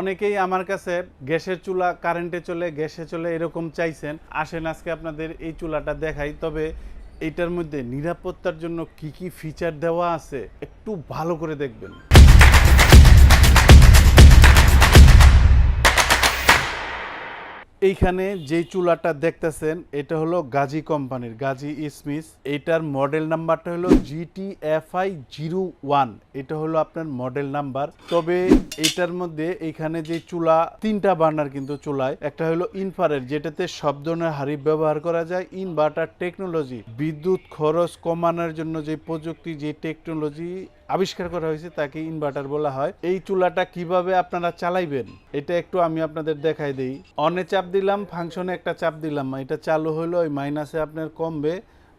অনেকেই আমার কাছে গ্যাসের চুলা কারেন্টে চলে, গ্যাসে চলে এরকম চাইছেন। আসেন, আজকে আপনাদের এই চুলাটা দেখাই। তবে এটার মধ্যে নিরাপত্তার জন্য কি কি ফিচার দেওয়া আছে, একটু ভালো করে দেখবেন। এইখানে যেই চুলাটা দেখতেছেন, এটা হলো গাজী কোম্পানির, গাজী ইসমিস এইটার মডেল নাম্বারটা হলো জিটি এফআই জিরো ওয়ান এটা হলো আপনার মডেল নাম্বার। তবে এটার মধ্যে এইখানে যে চুলা, তিনটা বার্নার কিন্তু চুলায়। একটা হলো ইনফারের যেটাতে সব ধরনের হাড়ি ব্যবহার করা যায় ইনভার্টার টেকনোলজি বিদ্যুৎ খরচ কমানোর জন্য যে প্রযুক্তি, যে টেকনোলজি আবিষ্কার করা হয়েছে, তাকে ইনভার্টার বলা হয়। এই চুলাটা কীভাবে আপনারা চালাইবেন, এটা একটু আমি আপনাদের দেখাই দেই। অনে চাপ দিলাম ফাংশনে একটা চাপ দিলাম, এটা চালু হলো ওই মাইনাসে আপনার কমবে,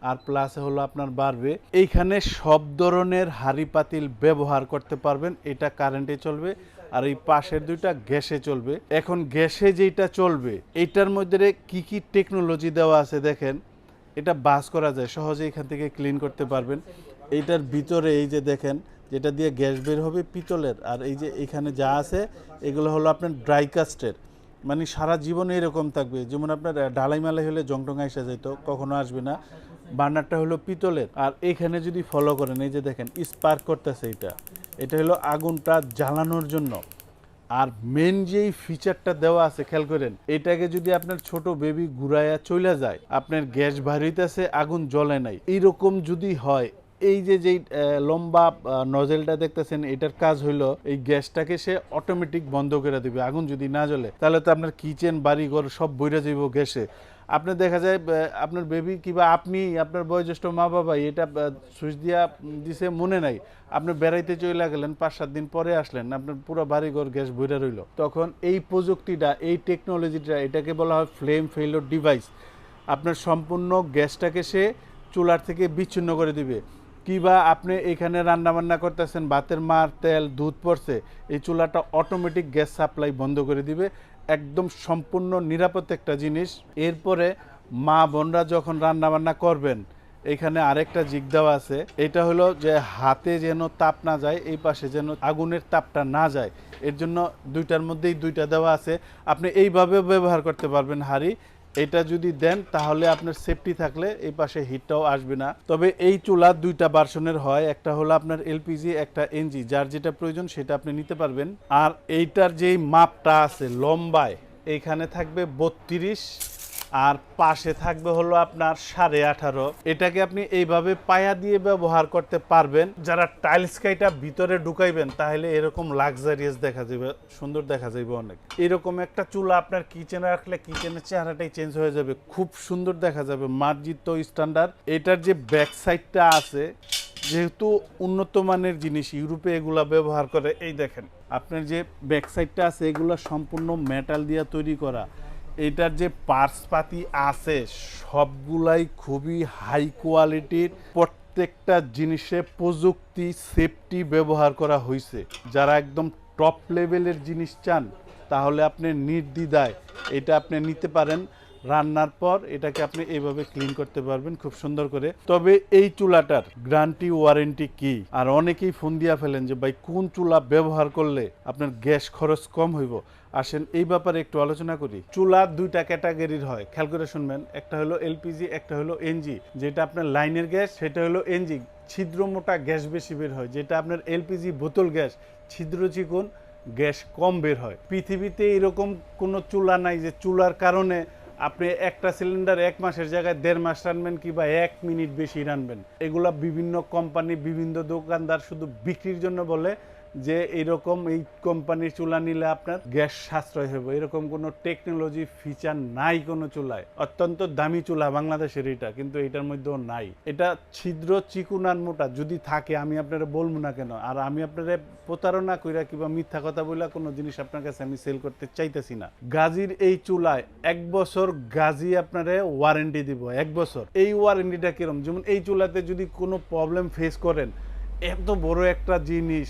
আর প্লাসে হলো আপনার বাড়বে। এইখানে সব ধরনের হাড়ি পাতিল ব্যবহার করতে পারবেন, এটা কারেন্টে চলবে, আর এই পাশের দুইটা গ্যাসে চলবে। এখন গ্যাসে যেটা চলবে এইটার মধ্যে কি কি টেকনোলজি দেওয়া আছে দেখেন, এটা বাস করা যায়, সহজে এখান থেকে ক্লিন করতে পারবেন। এইটার ভিতরে এই যে দেখেন, যেটা দিয়ে গ্যাস বের হবে পিতলের, আর এই যে এখানে যা আছে, এগুলো হলো আপনার ড্রাই কাস্টের। মানে সারা জীবনে এরকম থাকবে। যেমন আপনার ঢালাই মালাই হলে জংটং আইসা যেত কখনো আসবে না। বার্নারটা হলো পিতলের। আর এখানে যদি ফলো করেন, এই যে দেখেন স্পার্ক করতেছে এটা। এটা হলো আগুনটা জ্বালানোর জন্য। আর মেন যেই ফিচারটা দেওয়া আছে, খেয়াল করেন, এটাকে যদি আপনার ছোট বেবি ঘুরাইয়া চলে যায়, আপনার গ্যাস ভারিতেছে আগুন জ্বলে নাই। এইরকম যদি হয় এই যে, যেই লম্বা নজেলটা দেখতেছেন, এটার কাজ হইল এই গ্যাসটাকে সে অটোমেটিক বন্ধ করে দিবে, আগুন যদি না জ্বলে, তাহলে তো আপনার কিচেন বাড়িঘর সব বইরা যাইব গ্যাসে। আপনি দেখা যায় আপনার বেবি কিংবা আপনি, আপনার বয়োজ্যেষ্ঠ মা বাবা এটা সুইচ দিয়া দিছে, মনে নাই। আপনি বেড়াইতে চলে গেলেন, পাঁচ সাত দিন পরে আসলেন, আপনার পুরো বাড়িঘর গ্যাস বইরা রইল। তখন এই প্রযুক্তিটা, এই টেকনোলজিটা এটাকে বলা হয় ফ্লেম ফেইলোর ডিভাইস আপনার সম্পূর্ণ গ্যাসটাকে সে চুলার থেকে বিচ্ছিন্ন করে দিবে। কিবা আপনি এখানে রান্না বান্না করতেছেন, ভাতের মার, তেল, দুধ পড়ছে, এই চুলাটা অটোমেটিক গ্যাস সাপ্লাই বন্ধ করে দিবে। একদম সম্পূর্ণ নিরাপদ একটা জিনিস। এরপরে মা বোনরা যখন রান্না বান্না করবেন, এখানে আরেকটা জিগ দেওয়া আছে। এটা হলো যে হাতে যেন তাপ না যায়, এই পাশে যেন আগুনের তাপটা না যায়। এর জন্য দুইটার মধ্যেই দুইটা দেওয়া আছে। আপনি এইভাবে ব্যবহার করতে পারবেন, হাড়ি। এটা যদি দেন, তাহলে আপনার সেফটি থাকলে এই পাশে হিটটাও আসবে না। তবে এই চুলা দুইটা বার্সনের হয়, একটা হলো আপনার এলপিজি একটা এনজি যার যেটা প্রয়োজন সেটা আপনি নিতে পারবেন। আর এইটার যেই মাপটা আছে লম্বায় এইখানে থাকবে বত্রিশ আর পাশে থাকবে হলো আপনার সাড়ে আঠারো। এটাকে আপনি এইভাবে পায়া দিয়ে ব্যবহার করতে পারবেন। যারা টাইলস কাইটা ভিতরে ঢুকাইবেন, তাহলে এরকম লাক্সারিয়াস দেখা যাবে সুন্দর দেখা যাবে অনেক। এরকম একটা চুলা আপনার কিচেনে রাখলে কিচেনের চেহারাটাই চেঞ্জ হয়ে যাবে, খুব সুন্দর দেখা যাবে, মার্জিত স্ট্যান্ডার্ড এটার যে ব্যাক সাইডটা আছে, যেহেতু উন্নত মানের জিনিস, ইউরোপে এগুলা ব্যবহার করে, এই দেখেন, আপনার যে ব্যাক সাইডটা আছে, এগুলো সম্পূর্ণ মেটাল দিয়ে তৈরি করা। এটার যে পার্সপাতি আছে, সবগুলাই খুবই হাই কোয়ালিটির। প্রত্যেকটা জিনিসে প্রযুক্তি, সেফটি ব্যবহার করা হয়েছে যারা একদম টপ লেভেলের জিনিস চান, তাহলে আপনি নির্দ্বিধায় এটা আপনি নিতে পারেন। রান্নার পর এটাকে আপনি এইভাবে ক্লিন করতে পারবেন খুব সুন্দর করে। তবে এই চুলাটার গ্যারান্টি ওয়ারেন্টি কি? আর অনেকেই ফোন দিয়া ফেলেন যে, ভাই, কোন চুলা ব্যবহার করলে আপনার গ্যাস খরচ কম হইব? আসেন, এই ব্যাপারে একটু আলোচনা করি। চুলা দুইটা ক্যাটাগরির হয়। খেয়াল করে শুনবেন, একটা হলো এলপিজি একটা হলো এনজি যেটা আপনার লাইনের গ্যাস, সেটা হলো এনজি ছিদ্র মোটা গ্যাস বেশি বের হয়। যেটা আপনার এলপিজি বোতল গ্যাস, ছিদ্র চিকুন গ্যাস কম বের হয়। পৃথিবীতে এরকম কোনো চুলা নাই যে, চুলার কারণে আপনি একটা সিলিন্ডার এক মাসের জায়গায় দেড় মাস রানবেন কিংবা এক মিনিট বেশি রানবেন। এগুলা বিভিন্ন কোম্পানি বিভিন্ন দোকানদার শুধু বিক্রির জন্য বলে যে এরকম এই কোম্পানির চুলা নিলে আপনার গ্যাস সাশ্রয় হবে। এরকম কোনো টেকনোলজি ফিচার নাই কোনো চুলায়। অত্যন্ত দামি চুলা বাংলাদেশের এটা, কিন্তু এটার মধ্যেও নাই। এটা ছিদ্র চিকুনার মোটা যদি থাকে, আমি আপনারা বলব না কেন? আর আমি আপনারা প্রতারণা কইরা কিংবা মিথ্যা কথা বইলা কোনো জিনিস আপনার কাছে আমি সেল করতে চাইতেছি না। গাজীর এই চুলায় এক বছর গাজী আপনারে ওয়ারেন্টি দিব, এক বছর। এই ওয়ারেন্টিটা কিরম? যেমন এই চুলাতে যদি কোনো প্রবলেম ফেস করেন, এত বড় একটা জিনিস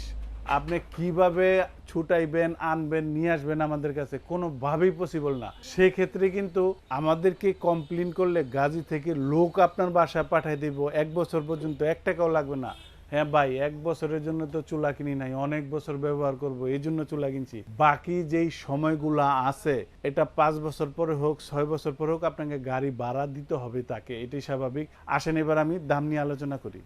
আপনি কীভাবে ছুটাইবেন, আনবেন, নিয়ে আসবেন আমাদের কাছে কোনোভাবেই পসিবল না। সেক্ষেত্রে কিন্তু আমাদেরকে কমপ্লেন করলে গাজী থেকে লোক আপনার বাসায় পাঠিয়ে দিব। এক বছর পর্যন্ত এক টাকাও লাগবে না। হ্যাঁ ভাই, এক বছরের জন্য তো চুলা কিনি নাই, অনেক বছর ব্যবহার করব, এই জন্য চুলা কিনছি। বাকি যেই সময়গুলা আছে, এটা পাঁচ বছর পরে হোক, ছয় বছর পরে হোক, আপনাকে গাড়ি ভাড়া দিতে হবে তাকে, এটাই স্বাভাবিক। আসেন এবার আমি দাম নিয়ে আলোচনা করি।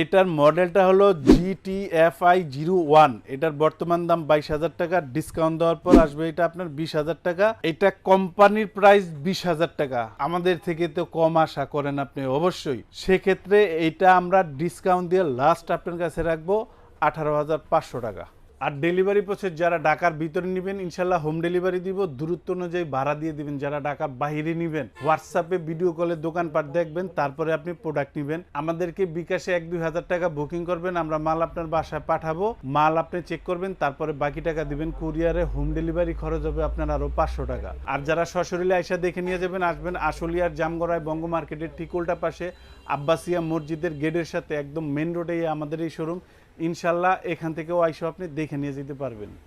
এটার মডেলটা হলো জিটিএফআই জিরো ওয়ান এটার বর্তমান দাম বাইশ হাজার টাকা ডিসকাউন্ট দেওয়ার পর আসবে এটা আপনার বিশ হাজার টাকা। এটা কোম্পানির প্রাইস বিশ হাজার টাকা। আমাদের থেকে তো কম আশা করেন আপনি অবশ্যই। সেক্ষেত্রে এটা আমরা ডিসকাউন্ট দিয়ে লাস্ট আপনার কাছে রাখব আঠারো হাজার পাঁচশো টাকা। আর ডেলিভারি প্রসেস যারা ঢাকার ভিতরে নেবেন, ইনশাল্লাহ হোম ডেলিভারি দিব। দূরত্ব অনুযায়ী ভাড়া দিয়ে দিবেন। যারা ঢাকার বাইরে নেবেন হোয়াটসঅ্যাপে ভিডিও কলে দোকানপাট দেখবেন, তারপরে আপনি প্রোডাক্ট নেবেন। আমাদেরকে বিকাশে এক দুই হাজার টাকা বুকিং করবেন। আমরা মাল আপনার বাসায় পাঠাবো। মাল আপনি চেক করবেন, তারপরে বাকি টাকা দিবেন। কুরিয়ারে হোম ডেলিভারি খরচ হবে আপনার আরও পাঁচশো টাকা। আর যারা সশরীরে আইসা দেখে নিয়ে যাবেন, আসবেন আশুলিয়ার জামগড়ায় বঙ্গ মার্কেটের ঠিক পাশে আব্বাসিয়া মসজিদের গেটের সাথে, একদম মেন রোডে আমাদের এই শোরুম ইনশাল্লাহ এখান থেকেও আইসো আপনি দেখে নিয়ে যেতে পারবেন।